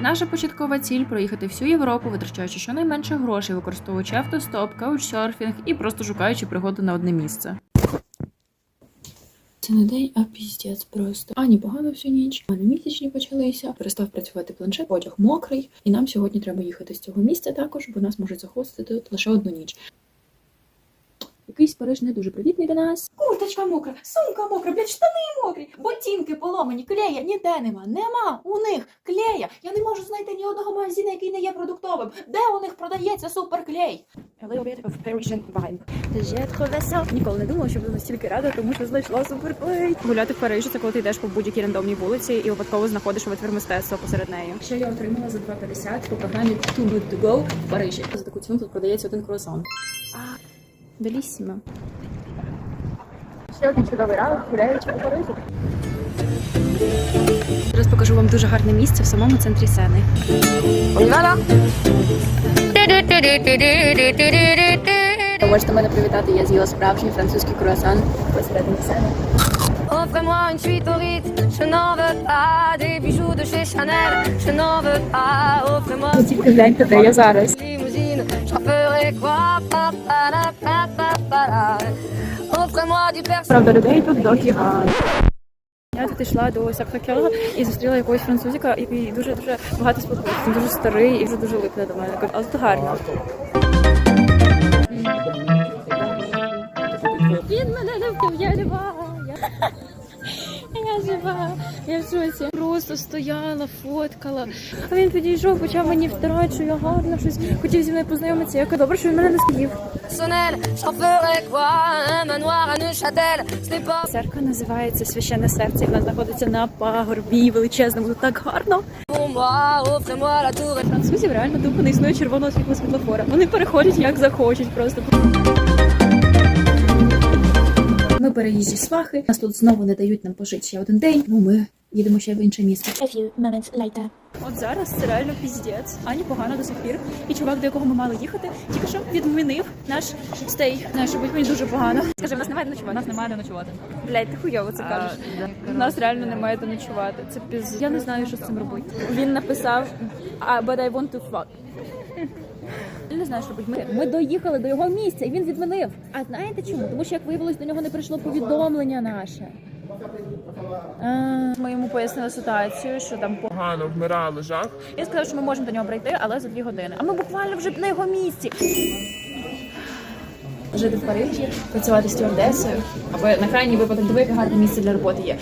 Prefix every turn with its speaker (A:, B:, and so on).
A: Наша початкова ціль проїхати всю Європу, витрачаючи щонайменше грошей, використовуючи автостоп, каучсерфінг і просто шукаючи пригоди на одне місце. Це не день, а піздець просто. Ані погано всю ніч, а не місячні почалися. Перестав працювати планшет, одяг мокрий, і нам сьогодні треба їхати з цього місця також, бо нас можуть захостити тут лише одну ніч. Якийсь Париж не дуже привітний до нас.
B: Курточка мокра, сумка мокра, блядь, штани мокрі, ботинки поломані, клея ніде нема. Нема у них клея. Я не можу знайти ні одного магазину, який не є продуктовим. Де у них продається суперклей? A of Parisian vibe. J'ai trouvé.
A: Ніколи не думала, що буду настільки рада, тому що знайшла суперклей. Гуляти в Парижі це коли ти йдеш по будь-якій рандомній вулиці і випадково знаходиш витвір мистецтва посеред неї. Що я отримала за 2,50 по програмі Too Good To Go в Парижі. За таку ціну тут продається один круасан. Белісімо. Ще один чудовий ранок, гуляючи по Парижі. Зараз покажу вам дуже гарне місце в самому центрі Сени. Ви можете мене привітати, я з'їла справжній французький круасан посередині Сени.
C: Offrez-moi une suite au Ritz, je n'en veux pas des bijoux de chez Chanel, je n'en veux pas. Offrez-moi
A: Тільки гляньте, де я зараз.
C: limousine, j'en ferai quoi pa, pa, la, pa, pa, pa, la. Offrez-moi du persil.
A: Правда, людей тут дофіга. Тут йшла до Сакхакела і зустріла якогось французика, який дуже дуже багато спілкується. Він дуже старий і вже дуже липне до мене. Але тут гарно. Він мене не вбив, я в шоці. Просто стояла, фоткала. А він підійшов, почав мені втирати, що я гарна, щось хотів зі мною познайомитися. Я кажу, добре, що він мене не спів. Церква називається Священне серце. і Вона знаходиться на пагорбі величезному. Тут так гарно. Французів реально тупо не існує червоного світла світлофора. Вони переходять як захочуть просто. Ми переїжджі свахи. Нас тут знову не дають нам пожити ще один день. Ну ми їдемо ще в інше місце.
B: A few moments later.
A: От зараз це реально піздець. Ані погано до сих пір. І чувак, до якого ми мали їхати, тільки що відмінив наш стей. Знаєш, що будь мені дуже погано. Скажи, в нас немає де ночувати. У нас немає де ночувати. Блять, ти хуйово це кажеш. У нас реально немає де ночувати. Це піз. Я не знаю, що з цим робити. Він написав «А, but I want to fuck. Я не знаю, що робити. Ми, ми доїхали до його місця, і він відмінив. А знаєте чому? Тому що як виявилось, до нього не прийшло повідомлення наше. А, Ми йому пояснили ситуацію, що там
D: погано вмирали жах.
A: він сказав, що ми можемо до нього прийти, але за дві години. А ми буквально вже на його місці. Жити в Парижі, працювати стюардесою, або на крайній випадок диви, яке гарне місце для роботи є.